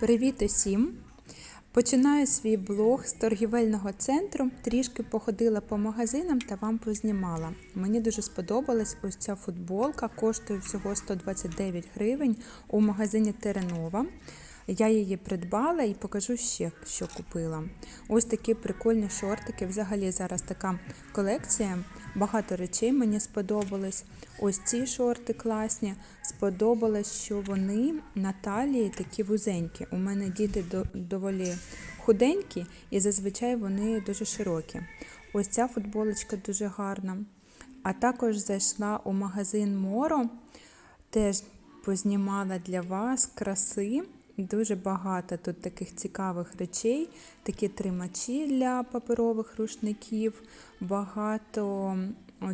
Привіт усім! Починаю свій блог з торгівельного центру. Трішки походила по магазинам та вам познімала. Мені дуже сподобалась ось ця футболка, коштує всього 129 гривень у магазині Теренова. Я її придбала і покажу ще, що купила. Ось такі прикольні шортики. Взагалі зараз така колекція. Багато речей мені сподобалось. Ось ці шорти класні. Сподобалось, що вони на талії такі вузенькі. У мене діти доволі худенькі і зазвичай вони дуже широкі. Ось ця футболочка дуже гарна. А також зайшла у магазин Моро. Теж познімала для вас краси. Дуже багато тут таких цікавих речей, такі тримачі для паперових рушників, багато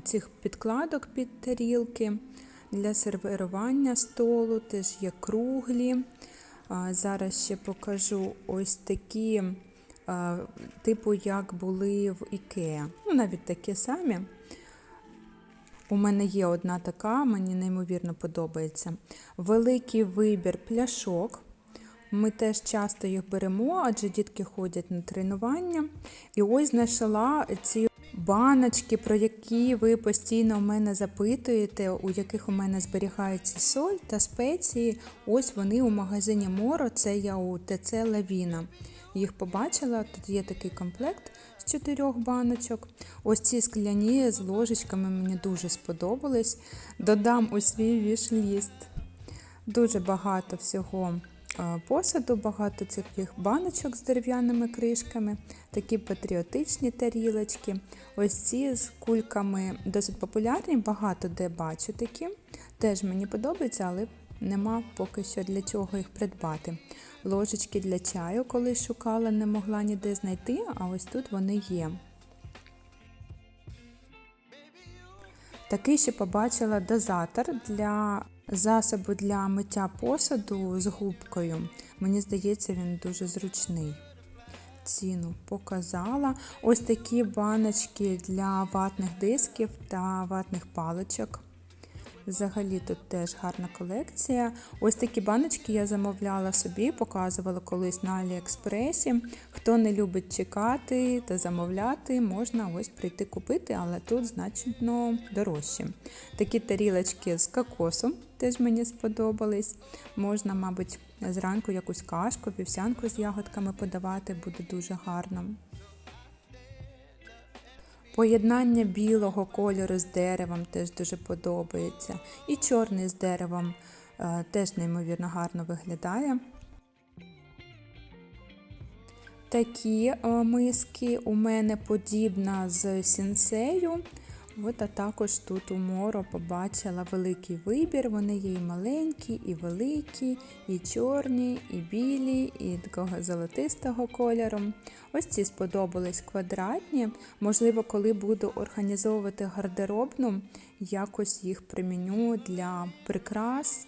цих підкладок під тарілки для сервірування столу, теж є круглі. Зараз ще покажу ось такі, типу, як були в Ікеа. Ну, навіть такі самі. У мене є одна така, мені неймовірно подобається. Великий вибір пляшок. Ми теж часто їх беремо, адже дітки ходять на тренування. І ось знайшла ці баночки, про які ви постійно у мене запитуєте, у яких у мене зберігається соль та спеції. Ось вони у магазині Моро, це я у ТЦ Лавіна. Їх побачила, тут є такий комплект з чотирьох баночок. Ось ці скляні з ложечками мені дуже сподобались. Додам у свій віш-ліст. Дуже багато всього посуду, багато цих баночок з дерев'яними кришками, такі патріотичні тарілочки. Ось ці з кульками досить популярні, багато де бачу такі. Теж мені подобаються, але нема поки що для чого їх придбати. Ложечки для чаю, коли шукала, не могла ніде знайти, а ось тут вони є. Такий ще побачила дозатор для засобу для миття посуду з губкою. Мені здається, він дуже зручний. Ціну показала. Ось такі баночки для ватних дисків та ватних паличок. Взагалі тут теж гарна колекція. Ось такі баночки я замовляла собі, показувала колись на Аліекспресі. Хто не любить чекати та замовляти, можна ось прийти купити, але тут значно дорожче. Такі тарілочки з кокосом теж мені сподобались. Можна, мабуть, зранку якусь кашку, вівсянку з ягодками подавати, буде дуже гарно. Поєднання білого кольору з деревом теж дуже подобається. І чорний з деревом е, теж неймовірно гарно виглядає. Такі е, миски у мене подібна з сінсею. От, а також тут у Моро побачила великий вибір. Вони є і маленькі, і великі, і чорні, і білі, і такого золотистого кольору. Ось ці сподобались квадратні. Можливо, коли буду організовувати гардеробну, якось їх приміню для прикрас,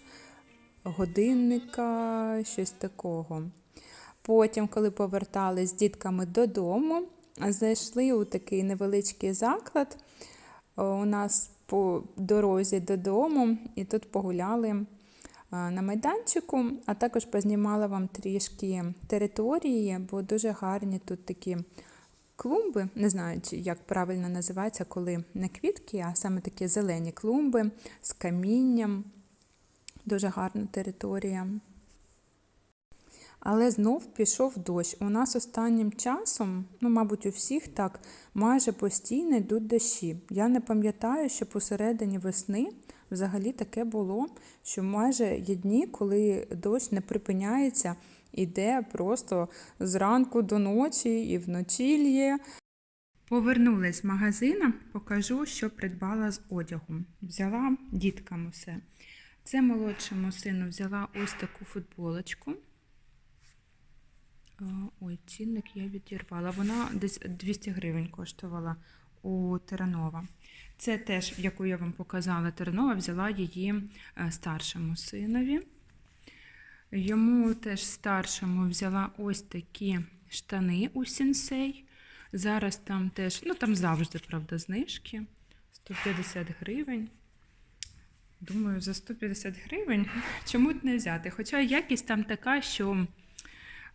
годинника, щось такого. Потім, коли повертались з дітками додому, зайшли у такий невеличкий заклад у нас по дорозі додому, і тут погуляли на майданчику, а також познімала вам трішки території, бо дуже гарні тут такі клумби. Не знаю, як правильно називається, коли не квітки, а саме такі зелені клумби з камінням. Дуже гарна територія. Але знов пішов дощ. У нас останнім часом, ну, мабуть, у всіх так, майже постійно йдуть дощі. Я не пам'ятаю, що посередині весни взагалі таке було, що майже є дні, коли дощ не припиняється, іде просто зранку до ночі і вночі лє. Повернулась з магазина, покажу, що придбала з одягу. Взяла діткам усе. Це молодшому сину взяла ось таку футболочку. Ой, цінник я відірвала. Вона десь 200 гривень коштувала у Теренова. Це теж, яку я вам показала, Теренова взяла її е, старшому синові. Йому теж старшому взяла ось такі штани у сінсей. Зараз там теж, ну там завжди, правда, знижки. 150 гривень. Думаю, за 150 гривень чому б не взяти? Хоча якість там така, що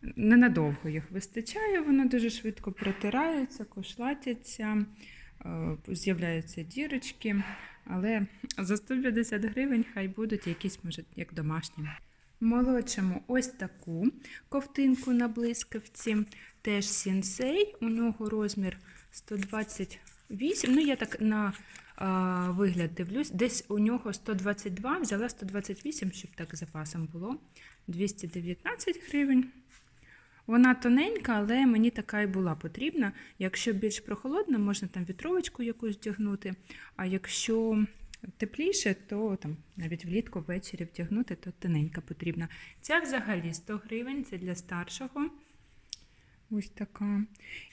Ненадовго їх вистачає, воно дуже швидко протирається, кошлатяться, е, з'являються дірочки, але за 150 гривень хай будуть якісь, може, як домашні. Молодшому ось таку ковтинку на блискавці, теж сінсей, у нього розмір 128, ну я так на а, вигляд дивлюсь, десь у нього 122, взяла 128, щоб так запасом було, 219 гривень. Вона тоненька, але мені така і була потрібна. Якщо більш прохолодна, можна там вітровочку якусь вдягнути. А якщо тепліше, то там навіть влітку ввечері вдягнути, то тоненька потрібна. Ця взагалі 100 гривень, це для старшого. Ось така.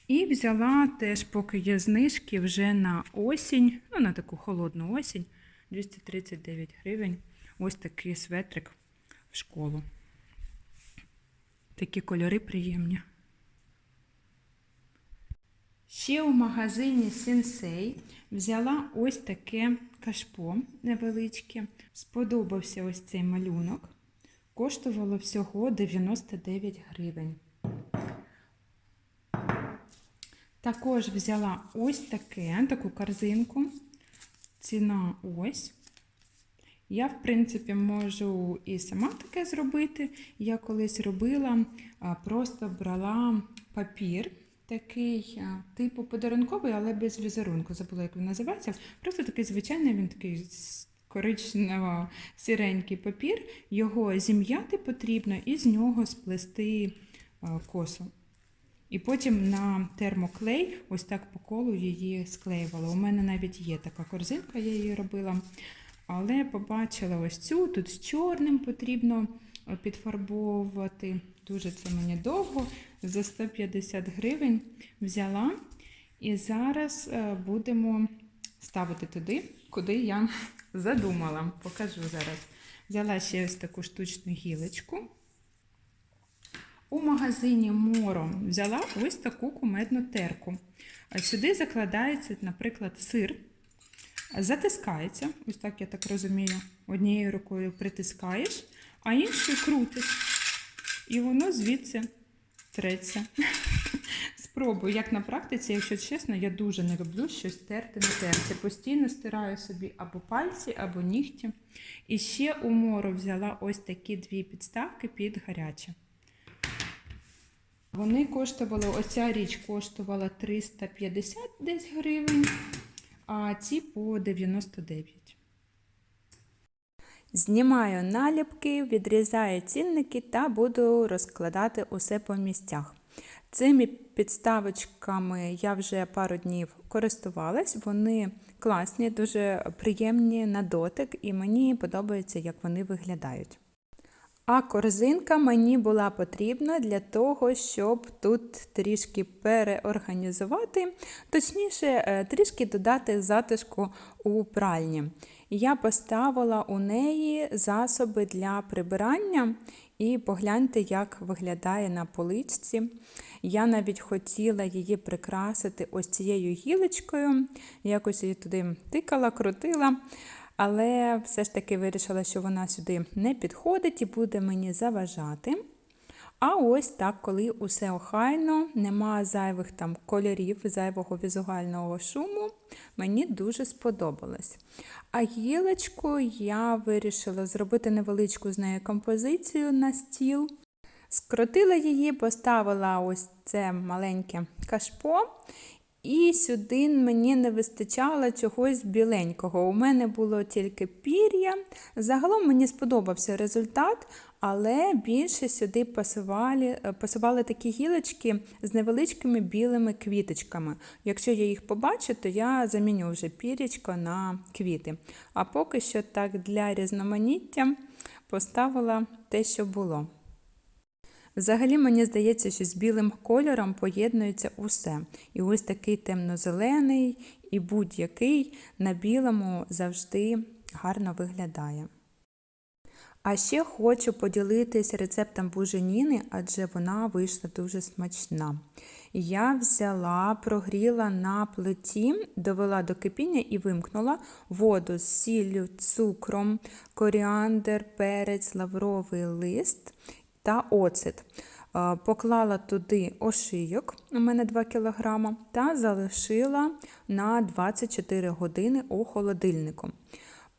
І взяла теж, поки є знижки, вже на осінь, ну на таку холодну осінь, 239 гривень. Ось такий светрик в школу. Такі кольори приємні. Ще у магазині Сінсей взяла ось таке кашпо невеличке. Сподобався ось цей малюнок. Коштувало всього 99 гривень. Також взяла ось таке, таку корзинку. Ціна ось. Я, в принципі, можу і сама таке зробити. Я колись робила, просто брала папір, такий, типу подарунковий, але без візерунку. Забула, як він називається. Просто такий звичайний, він такий з коричнево-сіренький папір. Його зім'яти потрібно і з нього сплести косу. І потім на термоклей ось так по колу її склеювала. У мене навіть є така корзинка, я її робила. Але побачила ось цю, тут з чорним потрібно е, підфарбовувати. Дуже це мені довго. За 150 гривень взяла. І зараз е, будемо ставити туди, куди я задумала. Покажу зараз. Взяла ще ось таку штучну гілочку. У магазині Моро взяла ось таку кумедну терку. Сюди закладається, наприклад, сир. Затискається, ось так я так розумію, однією рукою притискаєш, а іншою крутиш. І воно звідси треться. Спробую, як на практиці, якщо чесно, я дуже не люблю щось терти на терці. Постійно стираю собі або пальці, або нігті. І ще у мору взяла ось такі дві підставки під гаряче. Вони коштували, оця річ коштувала 350 десь гривень, а ці по 99. Знімаю наліпки, відрізаю цінники та буду розкладати усе по місцях. Цими підставочками я вже пару днів користувалась, вони класні, дуже приємні на дотик, і мені подобається, як вони виглядають. А корзинка мені була потрібна для того, щоб тут трішки переорганізувати, точніше, е, трішки додати затишку у пральні. Я поставила у неї засоби для прибирання і погляньте, як виглядає на поличці. Я навіть хотіла її прикрасити ось цією гілочкою, якось її туди тикала, крутила. Але все ж таки вирішила, що вона сюди не підходить і буде мені заважати. А ось так, коли усе охайно, нема зайвих там кольорів, зайвого візуального шуму, мені дуже сподобалось. А гілочку я вирішила зробити невеличку з нею композицію на стіл. Скрутила її, поставила ось це маленьке кашпо і сюди мені не вистачало чогось біленького. У мене було тільки пір'я. Загалом мені сподобався результат, але більше сюди пасували, пасували такі гілочки з невеличкими білими квіточками. Якщо я їх побачу, то я заміню вже пір'ячко на квіти. А поки що так для різноманіття поставила те, що було. Взагалі, мені здається, що з білим кольором поєднується усе. І ось такий темно-зелений і будь-який на білому завжди гарно виглядає. А ще хочу поділитись рецептом буженіни, адже вона вийшла дуже смачна. Я взяла, прогріла на плиті, довела до кипіння і вимкнула воду з сіллю, цукром, коріандр, перець, лавровий лист та оцет. Е, Поклала туди ошийок, у мене 2 кг, та залишила на 24 години у холодильнику.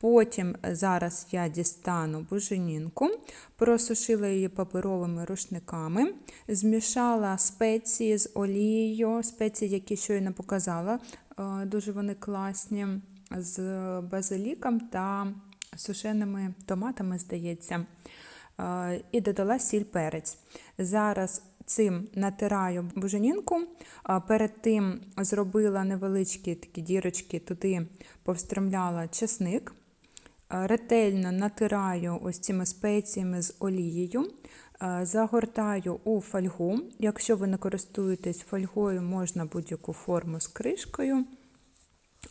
Потім зараз я дістану буженінку, просушила її паперовими рушниками, змішала спеції з олією, спеції, які щойно показала, е, дуже вони класні, з базиліком та сушеними томатами, здається. І додала сіль перець. Зараз цим натираю буженінку. Перед тим зробила невеличкі такі дірочки, туди повстромляла чесник. Ретельно натираю ось цими спеціями з олією, загортаю у фольгу. Якщо ви не користуєтесь фольгою, можна будь-яку форму з кришкою.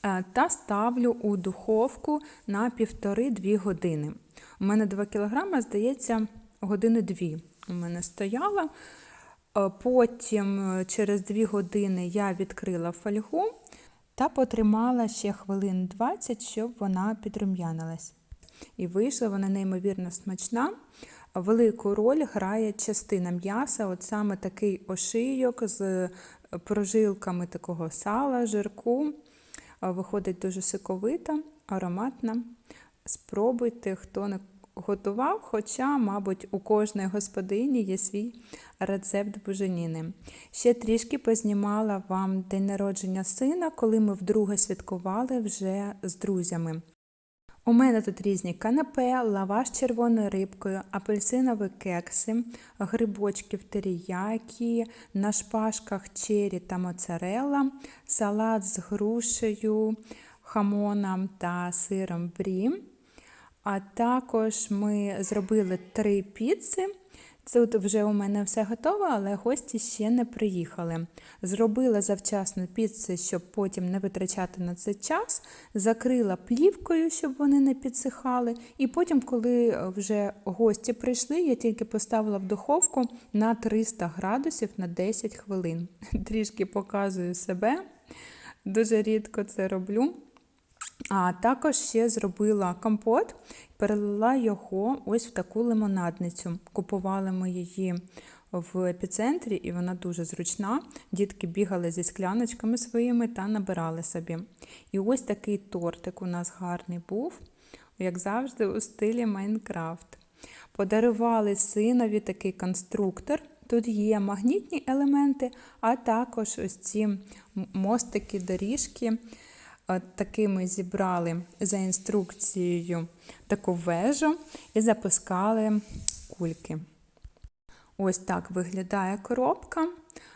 Е, Та ставлю у духовку на 1,5-2 години. У мене 2 кг, здається, години 2 у мене стояла. Е, Потім е, через 2 години я відкрила фольгу та потримала ще хвилин 20, щоб вона підрум'янилась. І вийшла вона неймовірно смачна. Велику роль грає частина м'яса, от саме такий ошийок з прожилками такого сала, жирку. Виходить дуже соковита, ароматна. Спробуйте, хто не готував, хоча, мабуть, у кожної господині є свій рецепт буженіни. Ще трішки познімала вам день народження сина, коли ми вдруге святкували вже з друзями. У мене тут різні канапе, лаваш з червоною рибкою, апельсинові кекси, грибочки в теріякі, на шпажках чері та моцарелла, салат з грушею, хамоном та сиром брі. А також ми зробили три піци. Тут вже у мене все готово, але гості ще не приїхали. Зробила завчасно піци, щоб потім не витрачати на це час. Закрила плівкою, щоб вони не підсихали. І потім, коли вже гості прийшли, я тільки поставила в духовку на 300 градусів на 10 хвилин. Трішки показую себе. Дуже рідко це роблю. А також ще зробила компот, перелила його ось в таку лимонадницю. Купували ми її в епіцентрі, і вона дуже зручна. Дітки бігали зі скляночками своїми та набирали собі. І ось такий тортик у нас гарний був, як завжди, у стилі Майнкрафт. Подарували синові такий конструктор. Тут є магнітні елементи, а також ось ці мостики, доріжки. Такими зібрали за інструкцією таку вежу і запускали кульки. Ось так виглядає коробка.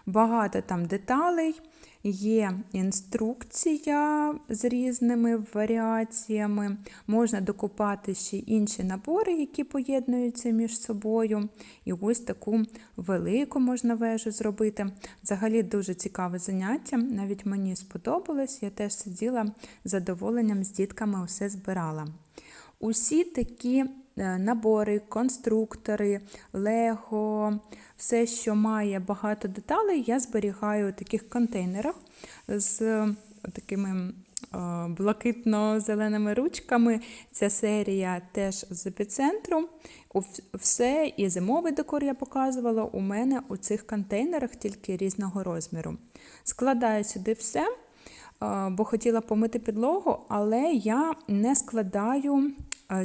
Багато там деталей. Є інструкція з різними варіаціями. Можна докупати ще інші набори, які поєднуються між собою. І ось таку велику можна вежу зробити. Взагалі дуже цікаве заняття. Навіть мені сподобалось. Я теж сиділа з задоволенням з дітками усе збирала. Усі такі набори, конструктори, лего, все, що має багато деталей, я зберігаю у таких контейнерах з е, такими е, блакитно-зеленими ручками. Ця серія теж з епіцентру. Все і зимовий декор я показувала у мене у цих контейнерах тільки різного розміру. Складаю сюди все. Бо хотіла помити підлогу, але я не складаю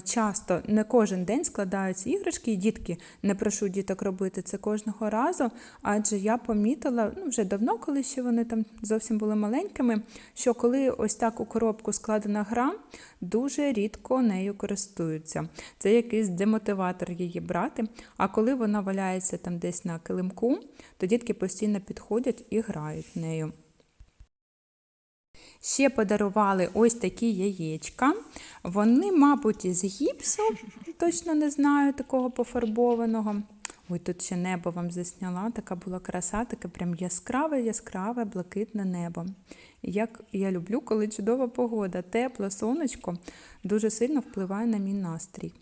часто, не кожен день складаються іграшки, і дітки не прошу діток робити це кожного разу, адже я помітила ну, вже давно, коли ще вони там зовсім були маленькими, що коли ось так у коробку складена гра, дуже рідко нею користуються. Це якийсь демотиватор її брати. А коли вона валяється там десь на килимку, то дітки постійно підходять і грають нею. Ще подарували ось такі яєчка. Вони, мабуть, із гіпсу, точно не знаю, такого пофарбованого. Ой, тут ще небо вам засняла, така була краса, таке прям яскраве, яскраве, блакитне небо. Як я люблю, коли чудова погода, тепло, сонечко дуже сильно впливає на мій настрій.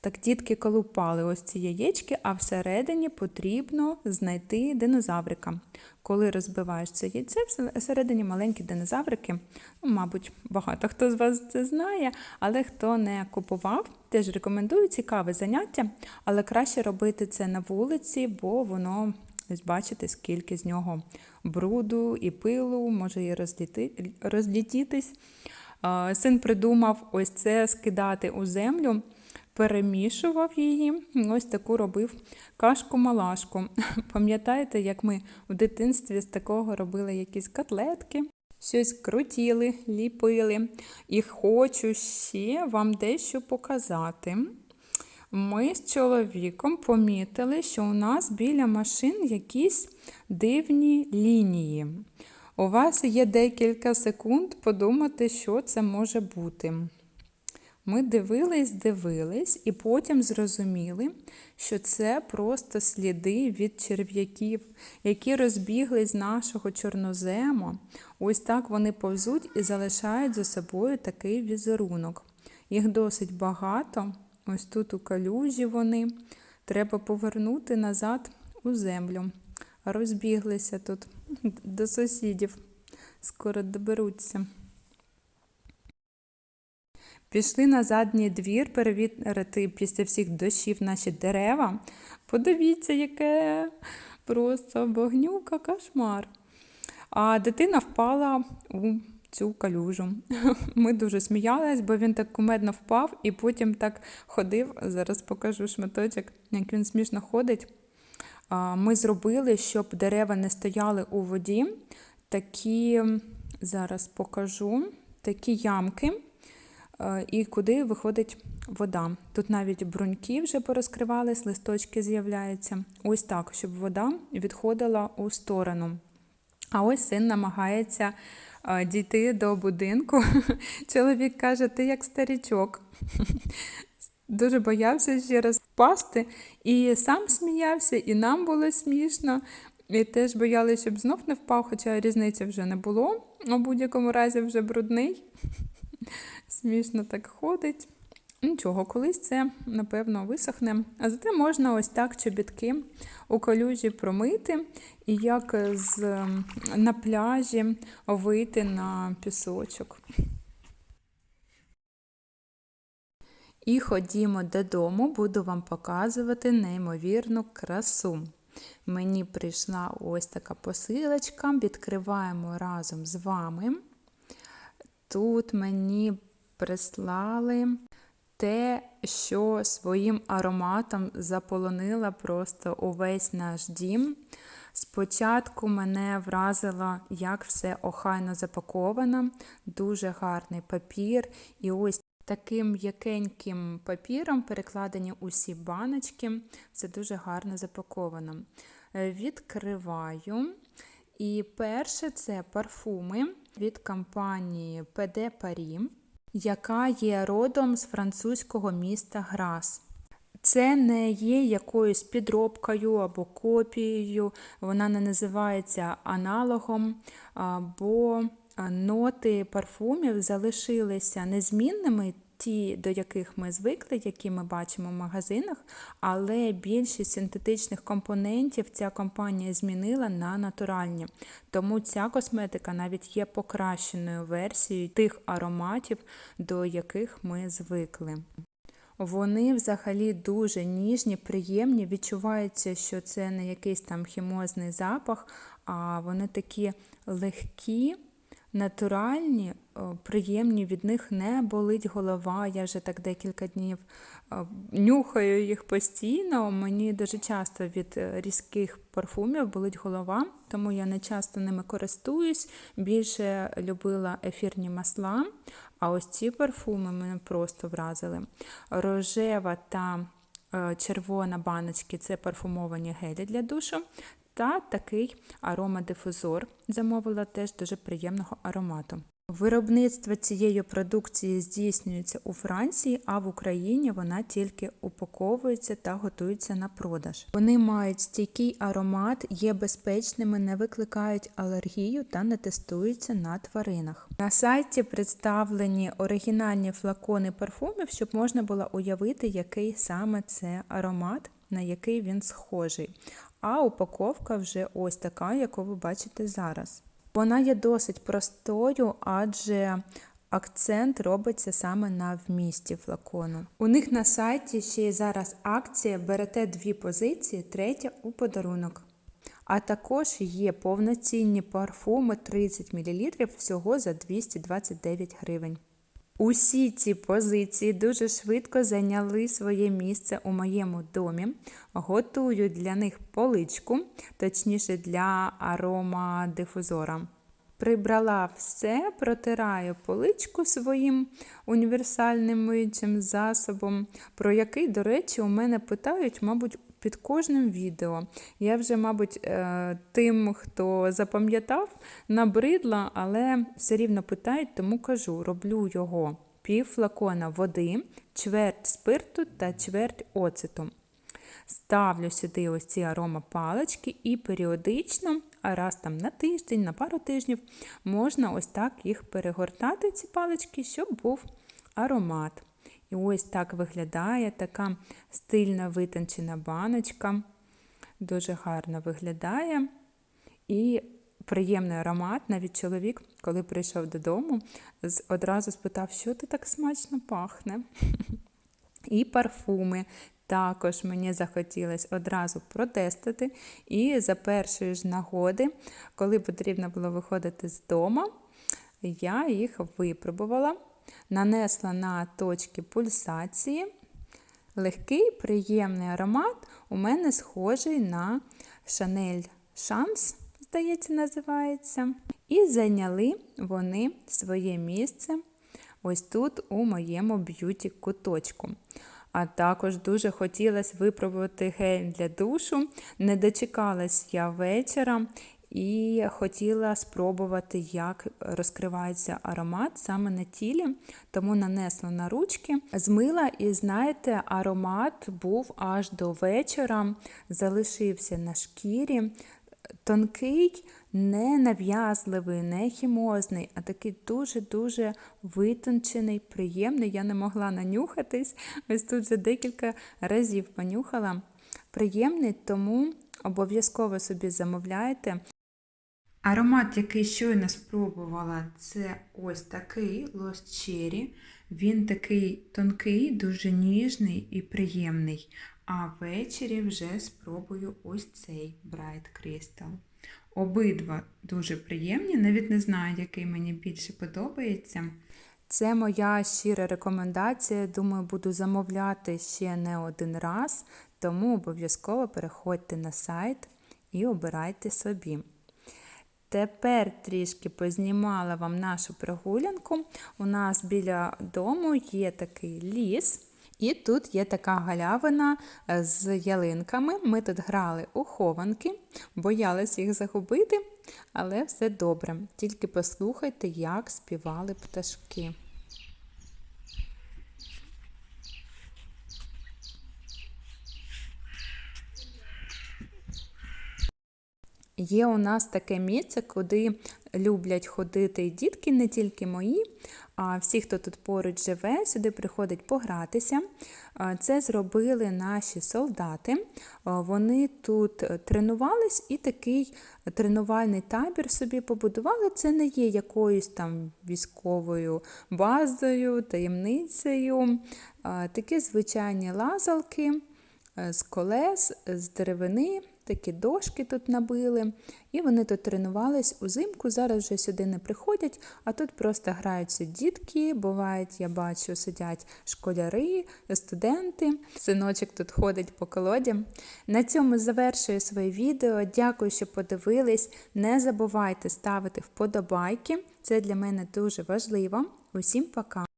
Так дітки колупали ось ці яєчки, а всередині потрібно знайти динозаврика. Коли розбиваєш це яйце, всередині маленькі динозаврики, ну, мабуть, багато хто з вас це знає, але хто не купував, теж рекомендую цікаве заняття, але краще робити це на вулиці, бо воно, ось бачите, скільки з нього бруду і пилу, може і розліти, розлітітись. Син придумав ось це скидати у землю перемішував її, ось таку робив кашку-малашку. Пам'ятаєте, як ми в дитинстві з такого робили якісь котлетки, щось крутіли, ліпили. І хочу ще вам дещо показати. Ми з чоловіком помітили, що у нас біля машин якісь дивні лінії. У вас є декілька секунд подумати, що це може бути. Ми дивились, дивились, і потім зрозуміли, що це просто сліди від черв'яків, які розбіглись з нашого чорнозему. Ось так вони повзуть і залишають за собою такий візерунок. Їх досить багато. Ось тут у калюжі вони. Треба повернути назад у землю. Розбіглися тут до сусідів. Скоро доберуться. Пішли на задній двір перевірити після всіх дощів наші дерева. Подивіться, яке просто багнюка, кошмар. А дитина впала у цю калюжу. Ми дуже сміялись, бо він так кумедно впав і потім так ходив. Зараз покажу шматочок, як він смішно ходить. Ми зробили, щоб дерева не стояли у воді. Такі, зараз покажу, такі ямки. Е, і куди виходить вода. Тут навіть бруньки вже порозкривались, листочки з'являються. Ось так, щоб вода відходила у сторону. А ось син намагається е, дійти до будинку. Чоловік каже, ти як старічок. Дуже боявся ще раз впасти, і сам сміявся, і нам було смішно. І теж боялися, щоб знов не впав, хоча різниці вже не було. У будь-якому разі вже брудний смішно так ходить. Нічого, колись це, напевно, висохне. А зате можна ось так чобітки у калюжі промити і як з, на пляжі вийти на пісочок. І ходімо додому, буду вам показувати неймовірну красу. Мені прийшла ось така посилочка, відкриваємо разом з вами. Тут мені прислали те, що своїм ароматом заполонила просто увесь наш дім. Спочатку мене вразило, як все охайно запаковано, дуже гарний папір. І ось таким м'якеньким папіром перекладені усі баночки. Це дуже гарно запаковано. Відкриваю. І перше це парфуми від компанії PD Paris яка є родом з французького міста Грас. Це не є якоюсь підробкою або копією, вона не називається аналогом, бо ноти парфумів залишилися незмінними ті, до яких ми звикли, які ми бачимо в магазинах, але більшість синтетичних компонентів ця компанія змінила на натуральні. Тому ця косметика навіть є покращеною версією тих ароматів, до яких ми звикли. Вони взагалі дуже ніжні, приємні. Відчувається, що це не якийсь там хімозний запах, а вони такі легкі натуральні, приємні, від них не болить голова. Я вже так декілька днів нюхаю їх постійно. Мені дуже часто від е, різких парфумів болить голова, тому я не часто ними користуюсь. Більше любила ефірні масла. А ось ці парфуми мене просто вразили. Рожева та е, червона баночки це парфумовані гелі для душу. Та такий аромадифузор замовила теж дуже приємного аромату. Виробництво цієї продукції здійснюється у Франції, а в Україні вона тільки упаковується та готується на продаж. Вони мають стійкий аромат, є безпечними, не викликають алергію та не тестуються на тваринах. На сайті представлені оригінальні флакони парфумів, щоб можна було уявити, який саме це аромат, на який він схожий. А упаковка вже ось така, яку ви бачите зараз. Вона є досить простою, адже акцент робиться саме на вмісті флакону. У них на сайті ще є зараз акція берете дві позиції, третя у подарунок. А також є повноцінні парфуми 30 мл всього за 229 гривень. Усі ці позиції дуже швидко зайняли своє місце у моєму домі. Готую для них поличку, точніше для аромадифузора. Прибрала все, протираю поличку своїм універсальним миючим засобом, про який, до речі, у мене питають, мабуть, під кожним відео. Я вже, мабуть, е, тим, хто запам'ятав, набридла, але все рівно питають, тому кажу, роблю його пів флакона води, чверть спирту та чверть оцету. Ставлю сюди ось ці аромапалички і періодично, а раз там на тиждень, на пару тижнів, можна ось так їх перегортати, ці палички, щоб був аромат. І ось так виглядає така стильна витончена баночка. Дуже гарно виглядає. І приємний аромат. Навіть чоловік, коли прийшов додому, одразу спитав, що ти так смачно пахне. І парфуми. Також мені захотілося одразу протестити. І за першої ж нагоди, коли потрібно було виходити з дому, я їх випробувала, нанесла на точки пульсації. Легкий, приємний аромат у мене схожий на Chanel Chance, здається, називається. І зайняли вони своє місце ось тут, у моєму б'юті-куточку. А також дуже хотілося випробувати гель для душу. Не дочекалась я вечора і хотіла спробувати, як розкривається аромат саме на тілі, тому нанесла на ручки, змила, і знаєте, аромат був аж до вечора, залишився на шкірі. Тонкий, не нав'язливий, не хімозний, а такий дуже-дуже витончений, приємний. Я не могла нанюхатись. Ось тут вже декілька разів понюхала. Приємний, тому обов'язково собі замовляйте. Аромат, який щойно спробувала, це ось такий Lost Cherry. Він такий тонкий, дуже ніжний і приємний. А ввечері вже спробую ось цей Bright Crystal. Обидва дуже приємні, навіть не знаю, який мені більше подобається. Це моя щира рекомендація. Думаю, буду замовляти ще не один раз, тому обов'язково переходьте на сайт і обирайте собі. Тепер трішки познімала вам нашу прогулянку. У нас біля дому є такий ліс. І тут є така галявина з ялинками. Ми тут грали у хованки, боялись їх загубити, але все добре. Тільки послухайте, як співали пташки. Є у нас таке місце, куди люблять ходити і дітки, не тільки мої, а всі, хто тут поруч живе, сюди приходять погратися. Це зробили наші солдати. Вони тут тренувались і такий тренувальний табір собі побудували. Це не є якоюсь там військовою базою, таємницею. Такі звичайні лазалки з колес, з деревини такі дошки тут набили, і вони тут тренувались узимку. Зараз вже сюди не приходять, а тут просто граються дітки. Бувають, я бачу, сидять школяри, студенти. Синочок тут ходить по колоді. На цьому завершую своє відео. Дякую, що подивились. Не забувайте ставити вподобайки. Це для мене дуже важливо. Усім пока!